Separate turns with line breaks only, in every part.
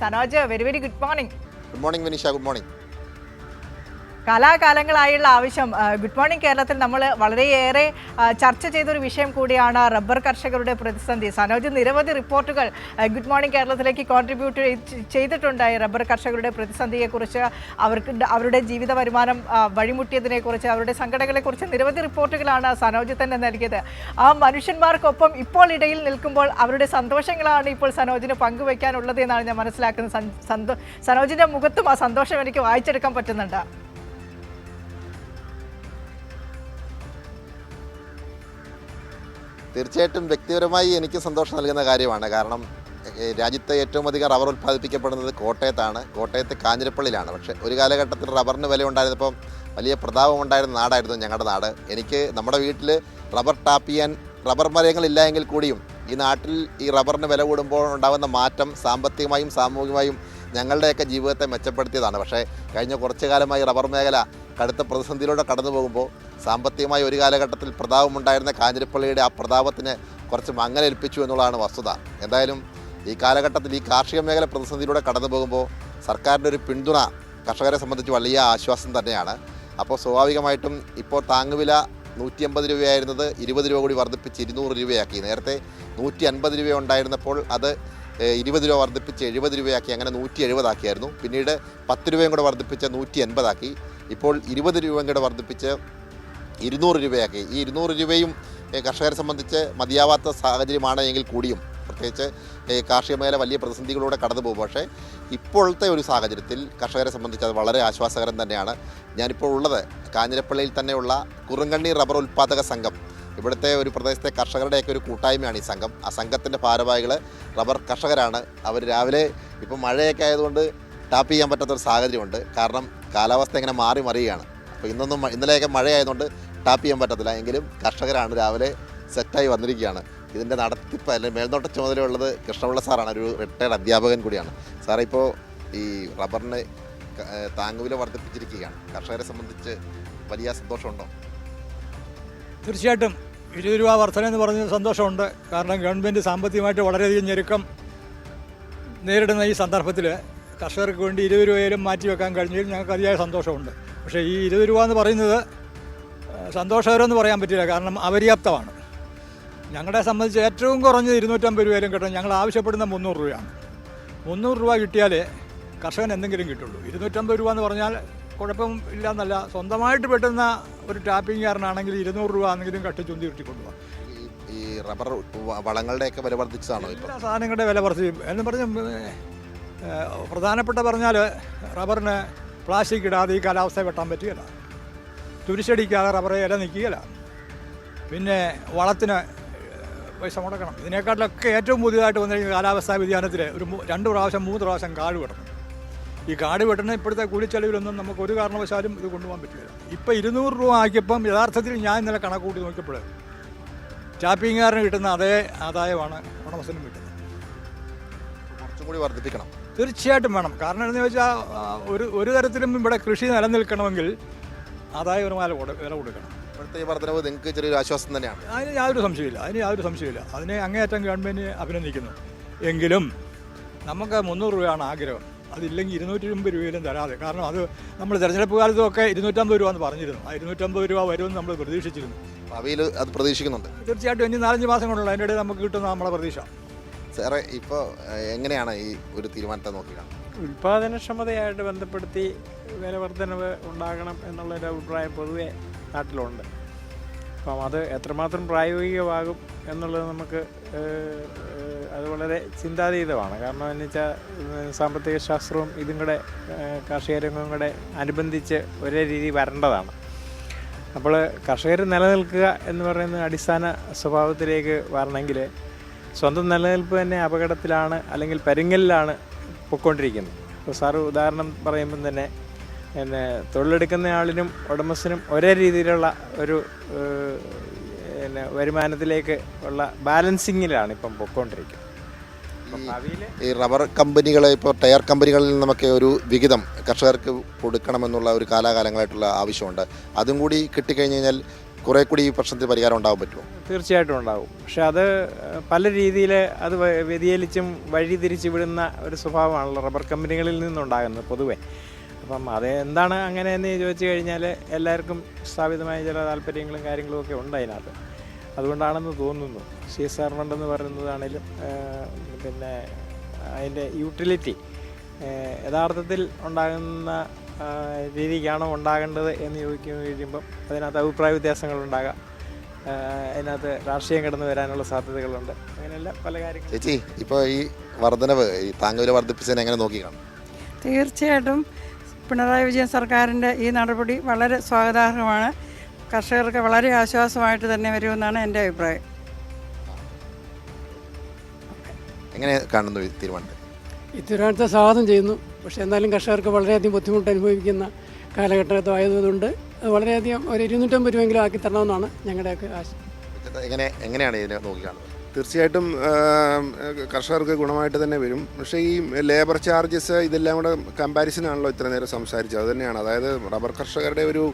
Sanoj very very good morning
good morning Vineesha good morning
കാലാകാലങ്ങളായുള്ള ആവശ്യം. Good morning കേരളത്തിൽ നമ്മൾ വളരെയേറെ ചർച്ച ചെയ്തൊരു വിഷയം കൂടിയാണ് റബ്ബർ കർഷകരുടെ പ്രതിസന്ധി. സനോജ് നിരവധി റിപ്പോർട്ടുകൾ ഗുഡ് മോർണിംഗ് കേരളത്തിലേക്ക് കോൺട്രിബ്യൂട്ട് ചെയ്തിട്ടുണ്ട് റബ്ബർ കർഷകരുടെ പ്രതിസന്ധിയെക്കുറിച്ച്. അവർക്ക് അവരുടെ ജീവിത വരുമാനം വഴിമുട്ടിയതിനെക്കുറിച്ച് അവരുടെ സംഘടനകളെക്കുറിച്ച് നിരവധി റിപ്പോർട്ടുകളാണ് സനോജ് തന്നെ നൽകിയത്. ആ മനുഷ്യന്മാർക്കൊപ്പം ഇപ്പോൾ ഇടയിൽ നിൽക്കുമ്പോൾ അവരുടെ സന്തോഷങ്ങളാണ് ഇപ്പോൾ സനോജിന് പങ്കുവയ്ക്കാനുള്ളത് എന്നാണ് ഞാൻ മനസ്സിലാക്കുന്നത്. സന്തോ സനോജിന്റെ മുഖത്തും ആ സന്തോഷം എനിക്ക് വായിച്ചെടുക്കാൻ പറ്റുന്നുണ്ട്.
തീർച്ചയായിട്ടും വ്യക്തിപരമായി എനിക്ക് സന്തോഷം നൽകുന്ന കാര്യമാണ്. കാരണം രാജ്യത്തെ ഏറ്റവും അധികം റബ്ബർ ഉൽപ്പാദിപ്പിക്കപ്പെടുന്നത് കോട്ടയത്താണ്. കോട്ടയത്ത് കാഞ്ഞിരപ്പള്ളിയിലാണ്. പക്ഷേ ഒരു കാലഘട്ടത്തിൽ റബ്ബറിന് വില ഉണ്ടായിരുന്നപ്പോൾ വലിയ പ്രതാപമുണ്ടായിരുന്ന നാടായിരുന്നു ഞങ്ങളുടെ നാട്. എനിക്ക് നമ്മുടെ വീട്ടിൽ റബ്ബർ ടാപ്പ് ചെയ്യാൻ റബ്ബർ മരങ്ങളില്ല എങ്കിൽ കൂടിയും ഈ നാട്ടിൽ ഈ റബ്ബറിന് വില കൂടുമ്പോൾ ഉണ്ടാകുന്ന മാറ്റം സാമ്പത്തികമായും സാമൂഹികമായും ഞങ്ങളുടെയൊക്കെ ജീവിതത്തെ മെച്ചപ്പെടുത്തിയതാണ്. പക്ഷേ കഴിഞ്ഞ കുറച്ചു കാലമായി റബ്ബർ മേഖല കടുത്ത പ്രതിസന്ധിയിലൂടെ കടന്നു പോകുമ്പോൾ സാമ്പത്തികമായി ഒരു കാലഘട്ടത്തിൽ പ്രതാപമുണ്ടായിരുന്ന കാഞ്ഞിരപ്പള്ളിയുടെ ആ പ്രതാപത്തിന് കുറച്ച് മങ്ങലേൽപ്പിച്ചു എന്നുള്ളതാണ് വസ്തുത. എന്തായാലും ഈ കാലഘട്ടത്തിൽ ഈ കാർഷിക മേഖല പ്രതിസന്ധിയിലൂടെ കടന്നു പോകുമ്പോൾ സർക്കാരിന്റെ ഒരു പിന്തുണ കർഷകരെ സംബന്ധിച്ച് വലിയ ആശ്വാസം തന്നെയാണ്. അപ്പോൾ സ്വാഭാവികമായിട്ടും ഇപ്പോൾ താങ്ങുവില നൂറ്റി അമ്പത് രൂപയായിരുന്നത് ഇരുപത് രൂപ കൂടി വർദ്ധിപ്പിച്ച് ഇരുന്നൂറ് രൂപയാക്കി. നേരത്തെ നൂറ്റി അൻപത് രൂപ ഉണ്ടായിരുന്നപ്പോൾ അത് ഇരുപത് രൂപ വർദ്ധിപ്പിച്ച് എഴുപത് രൂപയാക്കി അങ്ങനെ നൂറ്റി എഴുപതാക്കിയായിരുന്നു പിന്നീട് പത്ത് രൂപയും കൂടെ വർദ്ധിപ്പിച്ച് നൂറ്റി എൺപതാക്കി ഇപ്പോൾ ഇരുപത് രൂപയും കൂടെ വർദ്ധിപ്പിച്ച് ഇരുന്നൂറ് രൂപയാക്കി. ഈ ഇരുന്നൂറ് രൂപയും കർഷകരെ സംബന്ധിച്ച് മതിയാവാത്ത സാഹചര്യമാണ് എങ്കിൽ കൂടിയും പ്രത്യേകിച്ച് കാർഷിക മേഖല വലിയ പ്രതിസന്ധികളിലൂടെ കടന്നു പോകും. പക്ഷേ ഇപ്പോഴത്തെ ഒരു സാഹചര്യത്തിൽ കർഷകരെ സംബന്ധിച്ച് അത് വളരെ ആശ്വാസകരം തന്നെയാണ്. ഞാനിപ്പോൾ ഉള്ളത് കാഞ്ഞിരപ്പള്ളിയിൽ തന്നെയുള്ള കുറുങ്കണ്ണി റബ്ബർ ഉൽപ്പാദക സംഘം. ഇവിടുത്തെ ഒരു പ്രദേശത്തെ കർഷകരുടെയൊക്കെ ഒരു കൂട്ടായ്മയാണ് ഈ സംഘം. ആ സംഘത്തിന്റെ ഭാരവാഹികൾ റബ്ബർ കർഷകരാണ്. അവർ രാവിലെ ഇപ്പം മഴയൊക്കെ ആയതുകൊണ്ട് ടാപ്പ് ചെയ്യാൻ പറ്റാത്തൊരു സാഹചര്യമുണ്ട്. കാരണം കാലാവസ്ഥ ഇങ്ങനെ മാറി മറിയുകയാണ്. അപ്പോൾ ഇന്നൊന്നും ഇന്നലെയൊക്കെ മഴയായതുകൊണ്ട് ടാപ്പ് ചെയ്യാൻ പറ്റത്തില്ല. എങ്കിലും കർഷകരാണ് രാവിലെ സെറ്റായി വന്നിരിക്കുകയാണ്. ഇതിന്റെ നടത്തിപ്പ് അല്ലെങ്കിൽ മേൽനോട്ട ചുമതലയുള്ളത് കൃഷ്ണപിള്ള സാറാണ്. ഒരു റിട്ടയർഡ് അധ്യാപകൻ കൂടിയാണ്. സാറേ ഇപ്പോൾ ഈ റബ്ബറിന് താങ്ങുവില വർദ്ധിപ്പിച്ചിരിക്കുകയാണ്. കർഷകരെ സംബന്ധിച്ച് വലിയ സന്തോഷമുണ്ടോ?
തീർച്ചയായിട്ടും ഇരുപത് രൂപ വർധന എന്ന് പറഞ്ഞ സന്തോഷമുണ്ട്. കാരണം ഗവൺമെന്റ് സാമ്പത്തികമായിട്ട് വളരെയധികം ഞെരുക്കം നേരിടുന്ന ഈ സന്ദർഭത്തിൽ കർഷകർക്ക് വേണ്ടി ഇരുപത് രൂപയിലും മാറ്റി വെക്കാൻ കഴിഞ്ഞതിൽ ഞങ്ങൾക്ക് അതിയായ സന്തോഷമുണ്ട്. പക്ഷേ ഈ ഇരുപത് രൂപ എന്ന് പറയുന്നത് സന്തോഷകരമെന്ന് പറയാൻ പറ്റില്ല. കാരണം അപര്യാപ്തമാണ്. ഞങ്ങളെ സംബന്ധിച്ച് ഏറ്റവും കുറഞ്ഞത് ഇരുന്നൂറ്റമ്പത് രൂപയിലും കിട്ടും. ഞങ്ങൾ ആവശ്യപ്പെടുന്ന മുന്നൂറ് രൂപയാണ്. മുന്നൂറ് രൂപ കിട്ടിയാലേ കർഷകൻ എന്തെങ്കിലും കിട്ടുള്ളൂ. ഇരുന്നൂറ്റമ്പത് രൂപ എന്ന് പറഞ്ഞാൽ കുഴപ്പം ഇല്ലയെന്നല്ല സ്വന്തമായിട്ട് പെട്ടുന്ന ഒരു ടാപ്പിംഗുകാരനാണെങ്കിൽ ഇരുന്നൂറ് രൂപ ആണെങ്കിലും കട്ടിച്ചുന്തി കിട്ടിക്കൊണ്ടുപോകാം
ഈ- റബ്ബർ വളങ്ങളുടെയൊക്കെ വില വർദ്ധിച്ചതാണോ
എല്ലാ സാധനങ്ങളുടെ വില വർദ്ധിച്ചു എന്ന് പറഞ്ഞ് പ്രധാനപ്പെട്ട പറഞ്ഞാൽ റബ്ബറിന് പ്ലാസ്റ്റിക് ഇടാതെ ഈ കാലാവസ്ഥ വെട്ടാൻ പറ്റുകയില്ല. തുരിശടിക്കാതെ റബ്ബർ ഇല നിൽക്കുകയില്ല പിന്നെ വളത്തിന് പൈസ മുടക്കണം. ഇതിനേക്കാട്ടിലൊക്കെ ഏറ്റവും പുതിയതായിട്ട് വന്നിരിക്കുന്ന കാലാവസ്ഥാ വ്യതിയാനത്തിൽ ഒരു രണ്ട് പ്രാവശ്യം മൂന്ന് പ്രാവശ്യം കാട് വെട്ടണം. ഈ കാട് വെട്ടണ ഇപ്പോഴത്തെ കൂലിച്ചെലവിലൊന്നും നമുക്ക് ഒരു കാരണവശാലും ഇത് കൊണ്ടുപോകാൻ പറ്റില്ല. ഇപ്പം ഇരുന്നൂറ് രൂപ ആക്കിയപ്പം യഥാർത്ഥത്തിൽ ഞാൻ ഇന്നലെ കണക്ക് കൂട്ടി നോക്കിയപ്പോൾ ടാപ്പിങ്ങുകാരന് കിട്ടുന്ന അതേ ആദായമാണ് ഉടമസ്ഥനും കിട്ടുന്നത്.
കൂടി വർദ്ധിപ്പിക്കണം.
തീർച്ചയായിട്ടും വേണം. കാരണം എന്ന് വെച്ചാൽ ഒരു ഒരു തരത്തിലും ഇവിടെ കൃഷി നിലനിൽക്കണമെങ്കിൽ ആദായ വരുമാനം വില കൊടുക്കണം.
ഇപ്പോഴത്തെ ഈ വർധനവ് നിങ്ങൾക്ക് ചെറിയൊരു ആശ്വാസം തന്നെയാണ്.
അതിന് യാതൊരു സംശയമില്ല അതിന് യാതൊരു സംശയമില്ല അതിനെ അങ്ങേയറ്റം ഗവൺമെന്റ് അഭിനന്ദിക്കുന്നു. എങ്കിലും നമുക്ക് മുന്നൂറ് രൂപയാണ് ആഗ്രഹം. അതില്ലെങ്കിൽ ഇരുന്നൂറ്റി അമ്പത് രൂപയിലും തരാതെ. കാരണം അത് നമ്മൾ തെരഞ്ഞെടുപ്പ് കാലത്തൊക്കെ ഇരുന്നൂറ്റമ്പത് രൂപ എന്ന് പറഞ്ഞിരുന്നു. ആ ഇരുന്നൂറ്റമ്പത് രൂപ വരുമെന്ന് നമ്മൾ പ്രതീക്ഷിച്ചിരുന്നു.
ഭാവിയിൽ അത് പ്രതീക്ഷിക്കുന്നുണ്ട്.
തീർച്ചയായിട്ടും ഇനി നാലഞ്ച് മാസം കൊണ്ടുള്ള അതിന്റെ ഇടയിൽ നമുക്ക് കിട്ടുന്ന നമ്മളെ പ്രതീക്ഷ.
സാറേ ഇപ്പോൾ എങ്ങനെയാണ് ഈ ഒരു തീരുമാനത്തെ നോക്കിയാണ്
ഉൽപാദനക്ഷമതയായിട്ട് ബന്ധപ്പെടുത്തി വില വർധനവ് ഉണ്ടാകണം എന്നുള്ളൊരു അഭിപ്രായം പൊതുവെ നാട്ടിലുണ്ട്. അപ്പം അത് എത്രമാത്രം പ്രായോഗികമാകും എന്നുള്ളത് നമുക്ക് അത് വളരെ ചിന്താതീതമാണ്. കാരണം എന്ന് വെച്ചാൽ സാമ്പത്തിക ശാസ്ത്രവും ഇതും കൂടെ കാർഷിക രംഗവും കൂടെ അനുബന്ധിച്ച് ഒരേ രീതി വരേണ്ടതാണ്. അപ്പോൾ കർഷകർ നിലനിൽക്കുക എന്ന് പറയുന്ന അടിസ്ഥാന സ്വഭാവത്തിലേക്ക് വരണമെങ്കിൽ സ്വന്തം നിലനിൽപ്പ് തന്നെ അപകടത്തിലാണ് അല്ലെങ്കിൽ പരിങ്ങലിലാണ് പൊയ്ക്കൊണ്ടിരിക്കുന്നത് ഇപ്പോൾ സാറ് ഉദാഹരണം പറയുമ്പം തന്നെ പിന്നെ തൊഴിലെടുക്കുന്ന ആളിനും ഉടമസ്ഥനും ഒരേ രീതിയിലുള്ള ഒരു പിന്നെ വരുമാനത്തിലേക്ക് ഉള്ള ബാലൻസിങ്ങിലാണ് ഇപ്പം പൊയ്ക്കൊണ്ടിരിക്കുന്നത്
ഈ റബ്ബർ കമ്പനികളെ ഇപ്പോൾ ടയർ കമ്പനികളിൽ നമുക്ക് ഒരു വിഹിതം കർഷകർക്ക് കൊടുക്കണമെന്നുള്ള ഒരു കാലാകാലങ്ങളായിട്ടുള്ള ആവശ്യമുണ്ട്. അതും കൂടി കിട്ടിക്കഴിഞ്ഞ് കഴിഞ്ഞാൽ കുറേ കൂടി ഈ പ്രശ്നത്തിന് പരിഹാരം ഉണ്ടാകാൻ പറ്റുമോ?
തീർച്ചയായിട്ടും ഉണ്ടാകും പക്ഷെ അത് പല രീതിയിൽ അത് വ്യതിചലിച്ചും വഴിതിരിച്ച് വിടുന്ന ഒരു സ്വഭാവമാണല്ലോ റബ്ബർ കമ്പനികളിൽ നിന്നുണ്ടാകുന്നത് പൊതുവെ. അപ്പം അത് എന്താണ് അങ്ങനെ എന്ന് ചോദിച്ചു കഴിഞ്ഞാൽ എല്ലാവർക്കും സ്ഥാപിതമായ ചില താല്പര്യങ്ങളും കാര്യങ്ങളും ഒക്കെ ഉണ്ട് അതിനകത്ത്. അതുകൊണ്ടാണെന്ന് തോന്നുന്നു. സി എസ് ആർ ഫണ്ട് എന്ന് പറയുന്നതാണേലും പിന്നെ അതിന്റെ യൂട്ടിലിറ്റി യഥാർത്ഥത്തിൽ ഉണ്ടാകുന്ന രീതിക്കാണോ ഉണ്ടാകേണ്ടത് എന്ന് ചോദിച്ചു കഴിയുമ്പം അതിനകത്ത് അഭിപ്രായ വ്യത്യാസങ്ങളുണ്ടാകാം. അതിനകത്ത് രാഷ്ട്രീയം കടന്നു വരാനുള്ള സാധ്യതകളുണ്ട്. അങ്ങനെയല്ല പല കാര്യങ്ങളും.
ചേച്ചി ഇപ്പോൾ ഈ വർധനവ് ഈ താങ്ങുവില വർദ്ധിപ്പിച്ചതിനെ എങ്ങനെ നോക്കി കാണും?
തീർച്ചയായിട്ടും പിണറായി വിജയൻ സർക്കാരിന്റെ ഈ നടപടി വളരെ സ്വാഗതാർഹമാണ്. കർഷകർക്ക് വളരെ ആശ്വാസമായിട്ട് തന്നെ വരുമെന്നാണ് എന്റെ അഭിപ്രായം.
എങ്ങനെ കാണുന്നു ഈ തീരുമാനത്തെ
സാധനം ചെയ്യുന്നു. പക്ഷേ എന്നാലും കർഷകർക്ക് വളരെയധികം ബുദ്ധിമുട്ട് അനുഭവിക്കുന്ന കാലഘട്ടമായതുകൊണ്ട് അത് വളരെയധികം ഒരു ഇരുന്നൂറ്റമ്പത് രൂപയെങ്കിലും ആക്കി തരണമെന്നാണ് ഞങ്ങളുടെയൊക്കെ ആശ
എങ്ങനെ എങ്ങനെയാണ് ഇതിനെ നോക്കി കാണുന്നത്
തീർച്ചയായിട്ടും കർഷകർക്ക് ഗുണമായിട്ട് തന്നെ വരും. പക്ഷേ ഈ ലേബർ ചാർജസ് ഇതെല്ലാം കൂടെ കമ്പാരിസനാണല്ലോ ഇത്ര നേരം സംസാരിച്ചത്. അതുതന്നെയാണ് അതായത് റബ്ബർ കർഷകരുടെ ഒരു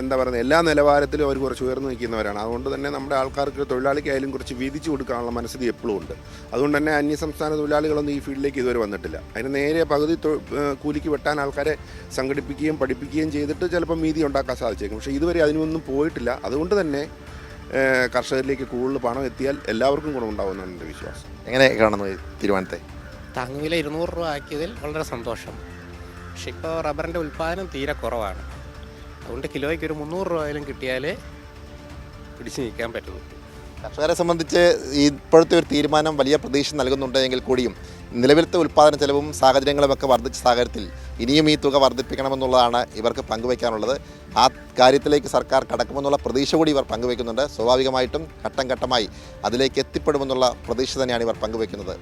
എന്താ പറയുന്നത് എല്ലാ നിലവാരത്തിലും അവർ കുറച്ച് ഉയർന്നു നിൽക്കുന്നവരാണ്. അതുകൊണ്ട് തന്നെ നമ്മുടെ ആൾക്കാർക്ക് തൊഴിലാളിക്കായാലും കുറച്ച് വീതിച്ചു കൊടുക്കാനുള്ള മനസ്സിൽ എപ്പോഴും ഉണ്ട്. അതുകൊണ്ട് തന്നെ അന്യസംസ്ഥാന തൊഴിലാളികളൊന്നും ഈ ഫീൽഡിലേക്ക് ഇതുവരെ വന്നിട്ടില്ല. അതിന് നേരെ പകുതി കൂലിക്ക് വെട്ടാൻ ആൾക്കാരെ സംഘടിപ്പിക്കുകയും പഠിപ്പിക്കുകയും ചെയ്തിട്ട് ചിലപ്പോൾ മീതി ഉണ്ടാക്കാൻ സാധിച്ചേക്കും. പക്ഷേ ഇതുവരെ അതിനൊന്നും പോയിട്ടില്ല. അതുകൊണ്ട് തന്നെ കർഷകരിലേക്ക് കൂടുതൽ പണം എത്തിയാൽ എല്ലാവർക്കും ഗുണമുണ്ടാവുമെന്നാണ് എന്റെ വിശ്വാസം.
എങ്ങനെ കാണുന്നു ഈ തീരുമാനത്തെ?
താങ്ങുവില ഇരുന്നൂറ് രൂപ ആക്കിയതിൽ വളരെ സന്തോഷം. പക്ഷെ ഇപ്പോൾ റബ്ബറിന്റെ ഉൽപ്പാദനം തീരെ കുറവാണ്. അതുകൊണ്ട് കിലോയ്ക്ക് ഒരു മുന്നൂറ് രൂപയിലും കിട്ടിയാലേ പിടിച്ചു നിൽക്കാൻ പറ്റുള്ളൂ
കർഷകരെ സംബന്ധിച്ച് ഇപ്പോഴത്തെ ഒരു തീരുമാനം വലിയ പ്രതീക്ഷ നൽകുന്നുണ്ടെങ്കിൽ കൂടിയും നിലവിലത്തെ ഉൽപ്പാദന ചെലവും സാഹചര്യങ്ങളുമൊക്കെ വർദ്ധിച്ച സാഹചര്യത്തിൽ ഇനിയും ഈ തുക വർദ്ധിപ്പിക്കണമെന്നുള്ളതാണ് ഇവർക്ക് പങ്കുവയ്ക്കാനുള്ളത്. ആ കാര്യത്തിലേക്ക് സർക്കാർ കടക്കുമെന്നുള്ള പ്രതീക്ഷ കൂടി ഇവർ പങ്കുവയ്ക്കുന്നുണ്ട്. സ്വാഭാവികമായിട്ടും ഘട്ടം ഘട്ടമായി അതിലേക്ക് എത്തിപ്പെടുമെന്നുള്ള പ്രതീക്ഷ തന്നെയാണ് ഇവർ പങ്കുവയ്ക്കുന്നത്.